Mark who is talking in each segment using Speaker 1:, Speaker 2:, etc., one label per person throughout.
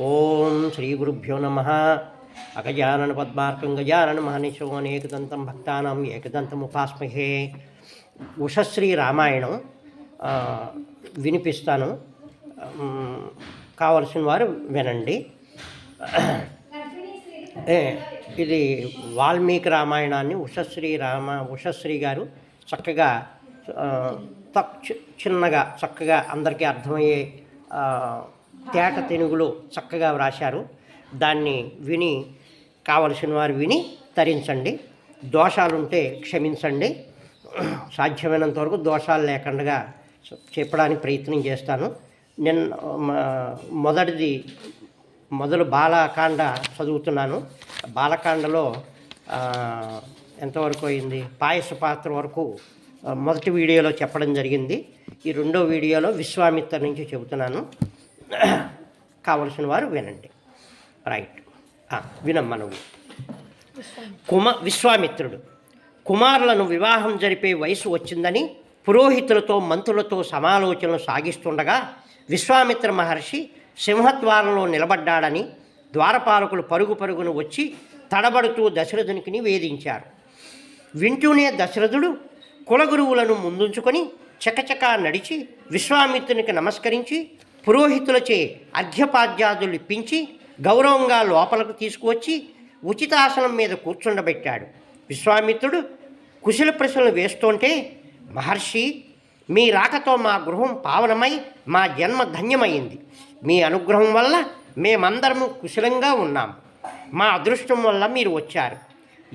Speaker 1: ఓం శ్రీ గురుభ్యో నమ. అగజానన పద్మార్కం గజానన మహనిశో అనేకదంతం భక్తానం ఏకదంతం ఉపాస్మహే. ఉషశ్రీ రామాయణం వినిపిస్తాను. కావలసిన వారు వినండి. ఏ, ఇది వాల్మీకి రామాయణాన్ని ఉషశ్రీ రామ ఉషశ్రీ గారు చక్కగా తక్ చిన్నగా చక్కగా అందరికీ అర్థమయ్యే తేట తెనుగులో చక్కగా వ్రాశారు. దాన్ని విని కావలసిన వారు విని తరించండి. దోషాలుంటే క్షమించండి. సాధ్యమైనంత వరకు దోషాలు లేకుండా చెప్పడానికి ప్రయత్నం చేస్తాను. నిన్న మొదటిది మొదలు బాలకాండ చదువుతున్నాను. బాలకాండలో ఎంతవరకు అయింది? పాయస పాత్ర వరకు మొదటి వీడియోలో చెప్పడం జరిగింది. ఈ రెండో వీడియోలో విశ్వామిత్ర నుంచి చెబుతున్నాను. కావలసిన వారు వినండి. రైట్ ఆ, నువ్వు. కుమ విశ్వామిత్రుడు. కుమారులను వివాహం జరిపే వయసు వచ్చిందని పురోహితులతో మంత్రులతో సమాలోచనలు సాగిస్తుండగా విశ్వామిత్ర మహర్షి సింహద్వారంలో నిలబడ్డాడని ద్వారపాలకులు పరుగు పరుగును వచ్చి తడబడుతూ దశరథునికి నివేదించారు వింటూనే దశరథుడు కులగురువులను ముందుంచుకొని చకచకా నడిచి విశ్వామిత్రునికి నమస్కరించి పురోహితులచే అర్ఘ్యపాద్యాదులు ఇప్పించి గౌరవంగా లోపలకు తీసుకువచ్చి ఉచితాసనం మీద కూర్చుండబెట్టాడు. విశ్వామిత్రుడు కుశల ప్రశ్నలు వేస్తుంటే మహర్షి మీ రాకతో మా గృహం పావనమై మా జన్మ ధన్యమైంది. మీ అనుగ్రహం వల్ల మేమందరము కుశలంగా ఉన్నాం. మా అదృష్టం వల్ల మీరు వచ్చారు.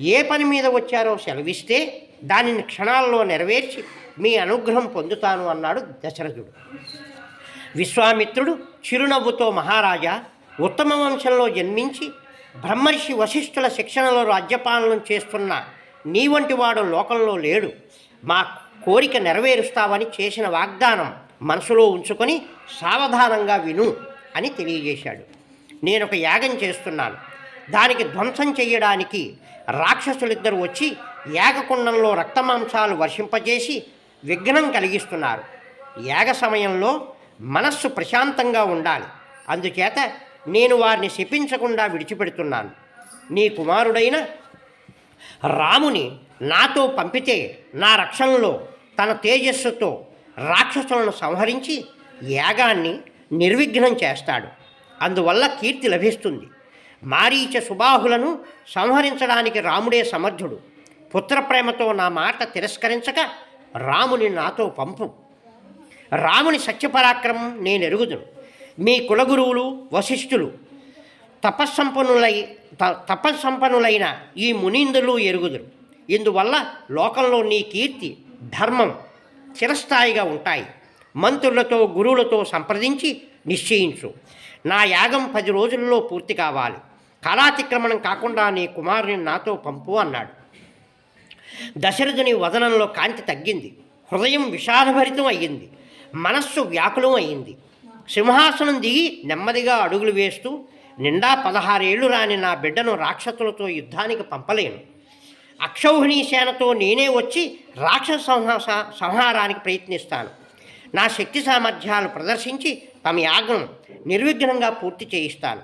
Speaker 1: ఏ పని మీద వచ్చారో సెలవిస్తే దానిని క్షణాల్లో నెరవేర్చి మీ అనుగ్రహం పొందుతాను అన్నాడు దశరథుడు. విశ్వామిత్రుడు చిరునవ్వుతో మహారాజా ఉత్తమ వంశంలో జన్మించి బ్రహ్మర్షి వశిష్ఠుల శిక్షణలో రాజ్యపాలనం చేస్తున్న నీ వంటి వాడు లోకంలో లేడు. మా కోరిక నెరవేరుస్తావని చేసిన వాగ్దానం మనసులో ఉంచుకొని సావధానంగా విను అని తెలియజేశాడు. నేను ఒక యాగం చేస్తున్నాను. దానికి ధ్వంసం చేయడానికి రాక్షసులిద్దరు వచ్చి యాగకుండంలో రక్తమాంసాలు వర్షింపజేసి విఘ్నం కలిగిస్తున్నారు. యాగ సమయంలో మనస్సు ప్రశాంతంగా ఉండాలి. అందుచేత నేను వారిని శపించకుండా విడిచిపెడుతున్నాను. నీ కుమారుడైన రాముని నాతో పంపితే నా రక్షణలో తన తేజస్సుతో రాక్షసులను సంహరించి యాగాన్ని నిర్విఘ్నం చేస్తాడు. అందువల్ల కీర్తి లభిస్తుంది. మారీచ సుబాహులను సంహరించడానికి రాముడే సమర్థుడు. పుత్రప్రేమతో నా మాట తిరస్కరించక రాముని నాతో పంపు. రాముని సత్యపరాక్రమం నేను ఎరుగుదును. మీ కులగురువులు వశిష్ఠులు తపస్సంపన్నులై త తపస్సంపన్నులైన ఈ మునీంద్రులు ఎరుగుదురు. ఇందువల్ల లోకంలో నీ కీర్తి ధర్మం చిరస్థాయిగా ఉంటాయి. మంత్రులతో గురువులతో సంప్రదించి నిశ్చయించు. నా యాగం పది రోజుల్లో పూర్తి కావాలి. కాలాతిక్రమణం కాకుండా నీ కుమారుని నాతో పంపు అన్నాడు. దశరథుని వదనంలో కాంతి తగ్గింది. హృదయం విషాదభరితం అయ్యింది. మనస్సు వ్యాకులం అయింది. సింహాసనం దిగి నెమ్మదిగా అడుగులు వేస్తూ నిండా పదహారేళ్ళు రాని నా బిడ్డను రాక్షసులతో యుద్ధానికి పంపలేను. అక్షౌహిణీ సేనతో నేనే వచ్చి రాక్షస సంహాస సంహారానికి ప్రయత్నిస్తాను. నా శక్తి సామర్థ్యాలు ప్రదర్శించి తమ యాగం నిర్విఘ్నంగా పూర్తి చేయిస్తాను.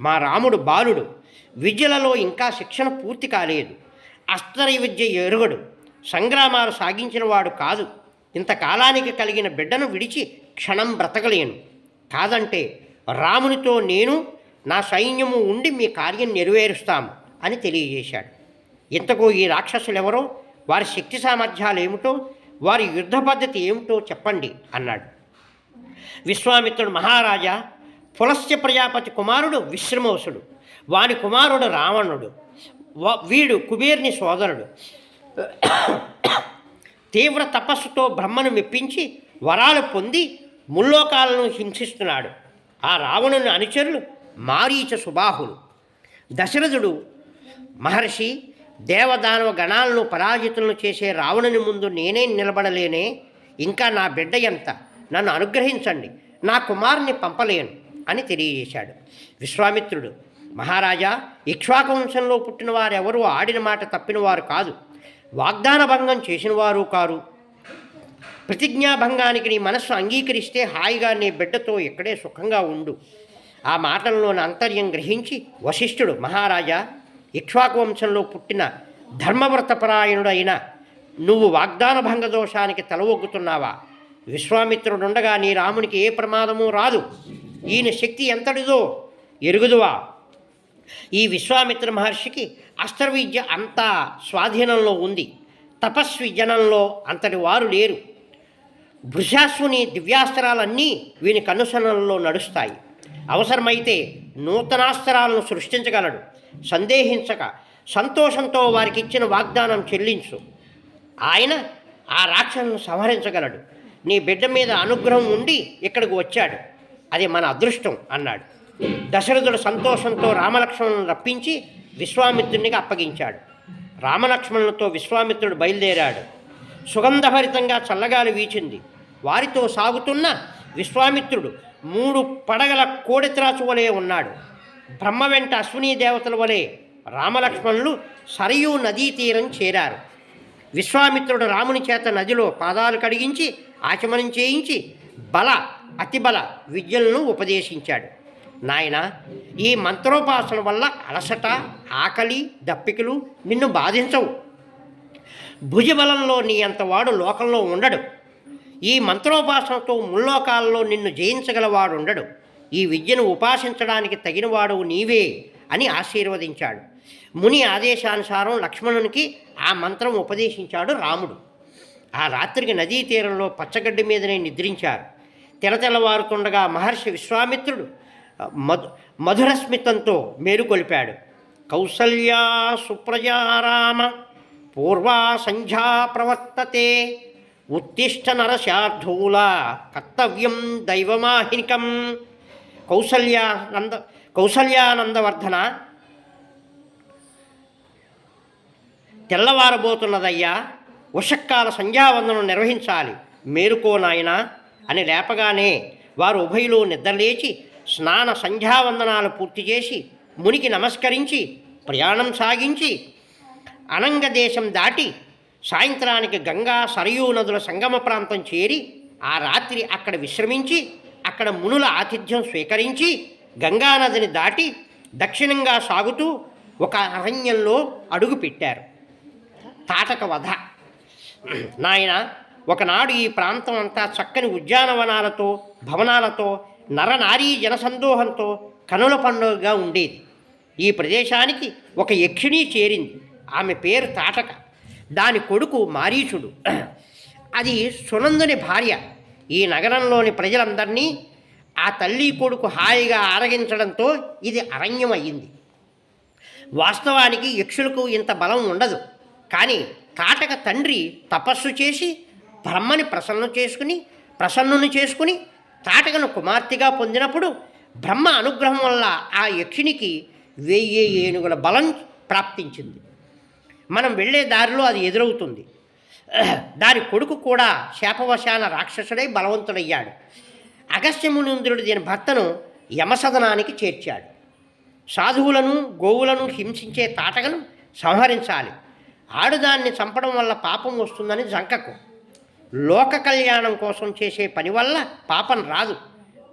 Speaker 1: మా రాముడు బాలుడు విద్యలలో ఇంకా శిక్షణ పూర్తి కాలేదు. అస్త్ర విద్య ఎరుగడు. సంగ్రామాలు సాగించిన వాడు కాదు. ఇంతకాలానికి కలిగిన బిడ్డను విడిచి క్షణం బ్రతకలేను. కాదంటే రామునితో నేను నా సైన్యము ఉండి మీ కార్యం నెరవేరుస్తాము అని తెలియజేశాడు. ఇంతకు ఈ రాక్షసులు ఎవరో వారి శక్తి సామర్థ్యాలు ఏమిటో వారి యుద్ధ పద్ధతి ఏమిటో చెప్పండి అన్నాడు. విశ్వామిత్రుడు మహారాజా పులస్య ప్రజాపతి కుమారుడు విశ్రమవసుడు వాని కుమారుడు రావణుడు. వ- వీడు కుబేర్ని సోదరుడు. తీవ్ర తపస్సుతో బ్రహ్మను మెప్పించి వరాలు పొంది ముల్లోకాలను హింసిస్తున్నాడు. ఆ రావణుని అనుచరులు మారీచ సుబాహులు. దశరథుడు మహర్షి దేవదానవ గణాలను పరాజితులను చేసే రావణుని ముందు నేనే నిలబడలేనే ఇంకా నా బిడ్డ ఎంత? నన్ను అనుగ్రహించండి నా కుమారుని పంపలేను అని తెలియజేశాడు. విశ్వామిత్రుడు మహారాజా ఇక్ష్వాకవంశంలో పుట్టిన వారెవరూ ఆడిన మాట తప్పిన వారు కాదు. వాగ్దాన భంగం చేసిన వారు కారు. ప్రతిజ్ఞాభంగానికి నీ మనస్సు అంగీకరిస్తే హాయిగా నీ బిడ్డతో ఇక్కడే సుఖంగా ఉండు. ఆ మాటల్లోని అంతర్యం గ్రహించి వశిష్ఠుడు మహారాజా ఇక్ష్వాకు వంశంలో పుట్టిన ధర్మవ్రతపరాయణుడైన నువ్వు వాగ్దాన భంగ దోషానికి తలవొగ్గుతున్నావా? విశ్వామిత్రుడుండగా నీ రామునికి ఏ ప్రమాదము రాదు. ఈయన శక్తి ఎంతటిదో ఎరుగుదువా? ఈ విశ్వామిత్ర మహర్షికి అస్త్రవిద్య అంతా స్వాధీనంలో ఉంది. తపస్వి జనంలో అంతటి వారు లేరు. భృశాస్వుని దివ్యాస్త్రాలన్నీ వీని కనుసనలలో నడుస్తాయి. అవసరమైతే నూతనాస్త్రాలను సృష్టించగలడు. సందేహించక సంతోషంతో వారికి ఇచ్చిన వాగ్దానం చెల్లించు. ఆయన ఆ రాక్షసును సంహరించగలడు. నీ బిడ్డ మీద అనుగ్రహం ఉండి ఇక్కడికి వచ్చాడు. అది మన అదృష్టం అన్నాడు. దశరథుడు సంతోషంతో రామలక్ష్మణులను రప్పించి విశ్వామిత్రునికి అప్పగించాడు. రామలక్ష్మణులతో విశ్వామిత్రుడు బయలుదేరాడు. సుగంధభరితంగా చల్లగాలి వీచింది. వారితో సాగుతున్న విశ్వామిత్రుడు మూడు పడగల కోడెత్రాచు వలె ఉన్నాడు. బ్రహ్మ వెంట అశ్వినీ దేవతల వలె రామలక్ష్మణులు సరయూ నదీ తీరం చేరారు. విశ్వామిత్రుడు రాముని చేత నదిలో పాదాలు కడిగించి ఆచమనం చేయించి బల అతిబల విద్యలను ఉపదేశించాడు. నాయన ఈ మంత్రోపాసన వల్ల అలసట ఆకలి దప్పికలు నిన్ను బాధించవు. భుజబలంలో నీ అంతవాడు లోకంలో ఉండడు. ఈ మంత్రోపాసనతో ముల్లోకాల్లో నిన్ను జయించగలవాడు ఉండడు. ఈ విద్యను ఉపాసించడానికి తగినవాడు నీవే అని ఆశీర్వదించాడు. ముని ఆదేశానుసారం లక్ష్మణునికి ఆ మంత్రం ఉపదేశించాడు రాముడు. ఆ రాత్రికి నదీ తీరంలో పచ్చగడ్డి మీదనే నిద్రించారు. తెలతెలవారుతుండగా మహర్షి విశ్వామిత్రుడు మధు మధురస్మితంతో మేలుకొలిపాడు కౌసల్యా సుప్రజారామ పూర్వా సంధ్యా ప్రవర్తతే. ఉత్తిష్ట నరశార్థూల కర్తవ్యం దైవమాహినికం. కౌసల్యా నంద కౌసల్యానందవర్ధన. తెల్లవారబోతున్నదయ్యా ఉషక్కాల సంధ్యావందనం నిర్వహించాలి. మేరుకో నాయనా అని లేపగానే వారు ఉభయలు నిద్రలేచి స్నాన సంధ్యావందనాలు పూర్తి చేసి మునికి నమస్కరించి ప్రయాణం సాగించి అనంగ దేశం దాటి సాయంత్రానికి గంగా సరయూ నదుల సంగమ ప్రాంతం చేరి ఆ రాత్రి అక్కడ విశ్రమించి అక్కడ మునుల ఆతిథ్యం స్వీకరించి గంగానదిని దాటి దక్షిణంగా సాగుతూ ఒక అరణ్యంలో అడుగు పెట్టారు. తాటక వధ. నాయన ఒకనాడు ఈ ప్రాంతం అంతా చక్కని ఉద్యానవనాలతో భవనాలతో నరనారీ జనసందోహంతో కనుల పండుగగా ఉండేది. ఈ ప్రదేశానికి ఒక యక్షిణి చేరింది. ఆమె పేరు తాటక. దాని కొడుకు మారీచుడు. అది సునందుని భార్య. ఈ నగరంలోని ప్రజలందరినీ ఆ తల్లి కొడుకు హాయిగా ఆరగించడంతో ఇది అరణ్యం అయ్యింది వాస్తవానికి యక్షులకు ఇంత బలం ఉండదు. కానీ తాటక తండ్రి తపస్సు చేసి బ్రహ్మని ప్రసన్నం చేసుకుని ప్రసన్నుని చేసుకుని తాటకను కుమార్తెగా పొందినప్పుడు బ్రహ్మ అనుగ్రహం వల్ల ఆ యక్షినికి వెయ్యి ఏనుగుల బలం ప్రాప్తించింది. మనం వెళ్ళే దారిలో అది ఎదురవుతుంది. దాని కొడుకు కూడా శాపవశాన రాక్షసుడై బలవంతుడయ్యాడు. అగస్త్యమునింద్రుడు దీని భర్తను యమసదనానికి చేర్చాడు. సాధువులను గోవులను హింసించే తాటకను సంహరించాలి. ఆడుదాన్ని చంపడం వల్ల పాపం వస్తుందని జంకకు లోక కళ్యాణం కోసం చేసే పని వల్ల పాపం రాదు.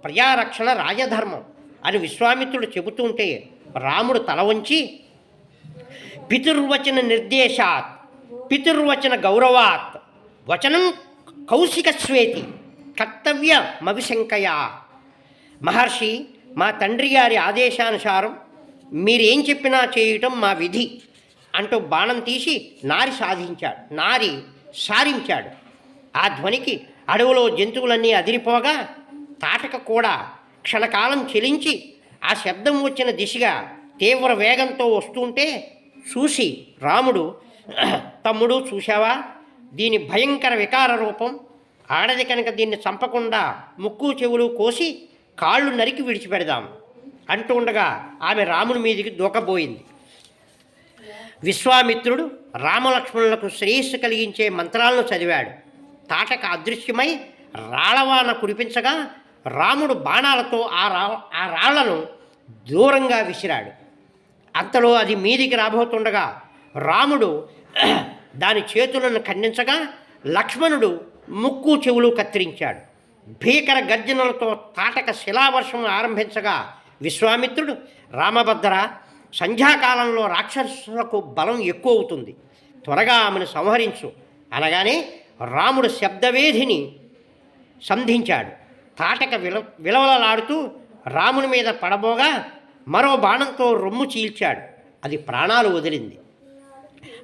Speaker 1: ప్రజారక్షణ రాజధర్మం అని విశ్వామిత్రుడు చెబుతుంటే రాముడు తల వంచి పితుర్వచన నిర్దేశాత్ పితుర్వచన గౌరవాత్ వచనం కౌశిక స్వేతి కర్తవ్యమవిశంకయా మహర్షి మా తండ్రి గారి ఆదేశానుసారం మీరేం చెప్పినా చేయటం మా విధి అంటూ బాణం తీసి నారి సాధించాడు నారి సారించాడు. ఆ ధ్వనికి అడవిలో జంతువులన్నీ అదిరిపోగా తాటక కూడా క్షణకాలం చెలించి ఆ శబ్దం వచ్చిన దిశగా తీవ్ర వేగంతో వస్తుంటే చూసి రాముడు తమ్ముడు చూశావా? దీని భయంకర వికార రూపం. ఆడది కనుక దీన్ని చంపకుండా ముక్కు చెవులు కోసి కాళ్ళు నరికి విడిచిపెడదాం అంటూ ఉండగా ఆమె రాముని మీదికి దూకబోయింది. విశ్వామిత్రుడు రామలక్ష్మణులకు శ్రేయస్సు కలిగించే మంత్రాలను చదివాడు. తాటక అదృశ్యమై రాళవాన కురిపించగా రాముడు బాణాలతో ఆ రా ఆ రాళ్ళను దూరంగా విసిరాడు. అంతలో అది మీదికి రాబోతుండగా రాముడు దాని చేతులను ఖండించగా లక్ష్మణుడు ముక్కు చెవులు కత్తిరించాడు. భీకర గర్జనలతో తాటక శిలావర్షం ఆరంభించగా విశ్వామిత్రుడు రామభద్ర సంధ్యాకాలంలో రాక్షసులకు బలం ఎక్కువ అవుతుంది త్వరగా ఆమెను సంహరించు. అనగానే రాముడు శబ్దవేధిని సంధించాడు. తాటక విల విలవలలాడుతూ రాముని మీద పడబోగా మరో బాణంతో రొమ్ము చీల్చాడు. అది ప్రాణాలు వదిలింది.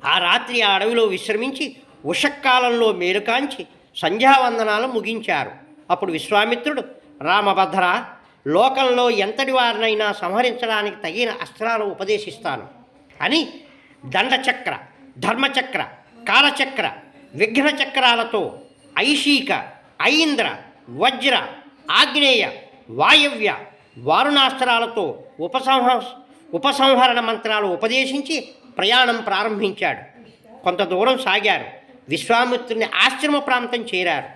Speaker 1: ఆ రాత్రి ఆ అడవిలో విశ్రమించి ఉషక్కాలంలో మేలుకాంచి సంధ్యావందనాలు ముగించారు. అప్పుడు విశ్వామిత్రుడు రామభద్ర లోకంలో ఎంతటి వారినైనా సంహరించడానికి తగిన అస్త్రాలు ఉపదేశిస్తాను. అని దండచక్ర ధర్మచక్ర కాలచక్ర విఘ్న చక్రాలతో ఐశీక ఐంద్ర వజ్ర ఆగ్నేయ వాయవ్య వారుణాస్త్రాలతో ఉపసంహ ఉపసంహరణ మంత్రాలు ఉపదేశించి ప్రయాణం ప్రారంభించాడు. కొంత దూరం సాగారు. విశ్వామిత్రుని ఆశ్రమ ప్రాంతం చేరారు.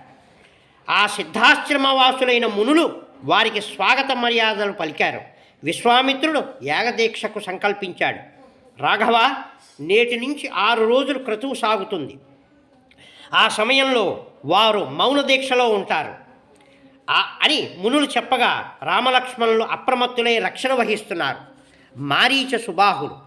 Speaker 1: ఆ సిద్ధాశ్రమవాసులైన మునులు వారికి స్వాగత మర్యాదలు పలికారు. విశ్వామిత్రుడు యాగదీక్షకు సంకల్పించాడు. రాఘవ నేటి నుంచి ఆరు రోజులు క్రతువు సాగుతుంది. ఆ సమయంలో వారు మౌన దీక్షలో ఉంటారు. ఆ- అని మునులు చెప్పగా రామలక్ష్మణులు అప్రమత్తులై రక్షణ వహిస్తున్నారు. మారీచ సుబాహులు.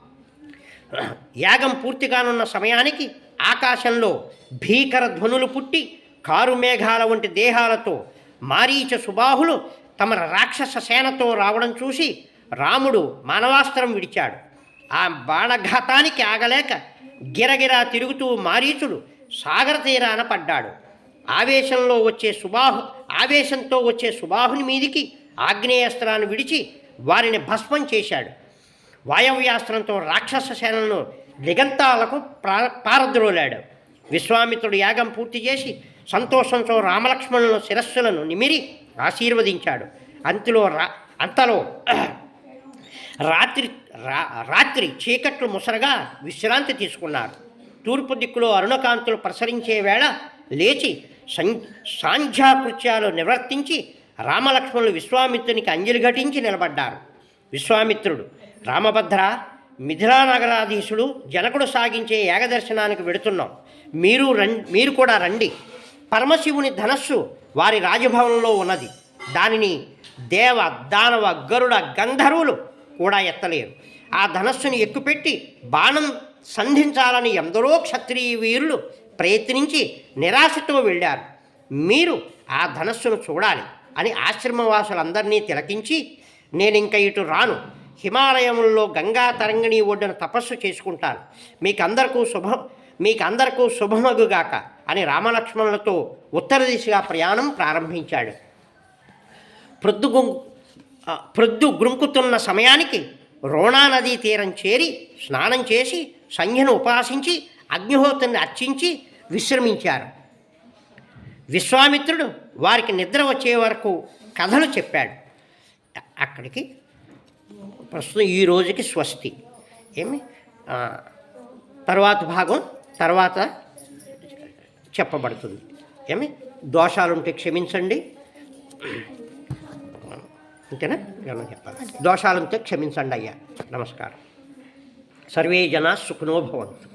Speaker 1: యాగం పూర్తిగానున్న సమయానికి ఆకాశంలో భీకర ధ్వనులు పుట్టి కారు మేఘాల వంటి దేహాలతో మారీచ సుబాహులు తమ రాక్షస సేనతో రావడం చూసి రాముడు మానవాస్త్రం విడిచాడు. ఆ బాణఘాతానికి ఆగలేక గిరగిరా తిరుగుతూ మారీచుడు సాగర తీరాన పడ్డాడు. ఆవేశంలో వచ్చే సుబాహు ఆవేశంతో వచ్చే సుబాహుని మీదికి ఆగ్నేయాస్త్రాన్ని విడిచి వారిని భస్మం చేశాడు. వాయవ్యాస్త్రంతో రాక్షస సేనలను దిగంతాలకు ప్రా పారద్రోలాడు. విశ్వామిత్రుడు యాగం పూర్తి చేసి సంతోషంతో రామలక్ష్మణుల శిరస్సులను నిమిరి ఆశీర్వదించాడు. అంతలో రా అంతలో రాత్రి రా రాత్రి చీకట్లు ముసరగా విశ్రాంతి తీసుకున్నారు. తూర్పు దిక్కులో అరుణకాంతులు ప్రసరించే వేళ లేచి సం సాంధ్యాకృత్యాలు నివర్తించి రామలక్ష్మణులు విశ్వామిత్రునికి అంజలి ఘటించి నిలబడ్డారు. విశ్వామిత్రుడు రామభద్ర మిథిలానగరాధీశుడు జనకుడు సాగించే ఏకదర్శనానికి వెడుతున్నాం. మీరు రం మీరు కూడా రండి. పరమశివుని ధనస్సు వారి రాజభవనంలో ఉన్నది. దానిని దేవ దానవ గరుడ గంధర్వులు కూడా ఎత్తలేరు. ఆ ధనస్సుని ఎక్కుపెట్టి బాణం సంధించాలని ఎందరో క్షత్రియ వీరులు ప్రయత్నించి నిరాశతో వెళ్ళారు. మీరు ఆ ధనస్సును చూడాలి అని ఆశ్రమవాసులందరినీ తిలకించి నేను ఇంక ఇటు రాను. హిమాలయముల్లో గంగా తరంగిణి ఒడ్డున తపస్సు చేసుకుంటాను. మీకందరికీ శుభ మీకందరికీ శుభమగుగాక అని రామలక్ష్మణులతో ఉత్తర దిశగా ప్రయాణం ప్రారంభించాడు. ప్రొద్దు గుం ప్రొద్దు గ్రుంకుతున్న సమయానికి రోణా నదీ తీరం చేరి స్నానం చేసి సంధ్యను ఉపాసించి అగ్నిహోత్రుని అర్చించి విశ్రమించారు. విశ్వామిత్రుడు వారికి నిద్ర వచ్చే వరకు కథలు చెప్పాడు. అక్కడికి ప్రస్తుతం ఈ రోజుకి స్వస్తి. ఏమి? తర్వాత భాగం తర్వాత చెప్పబడుతుంది. ఏమి? దోషాలుంటే క్షమించండి. అంతేనా ఏమన్నా చెప్పాలి దోషాలుంటే క్షమించండి అయ్యా నమస్కారం సర్వే జనా సుఖనో భవంతు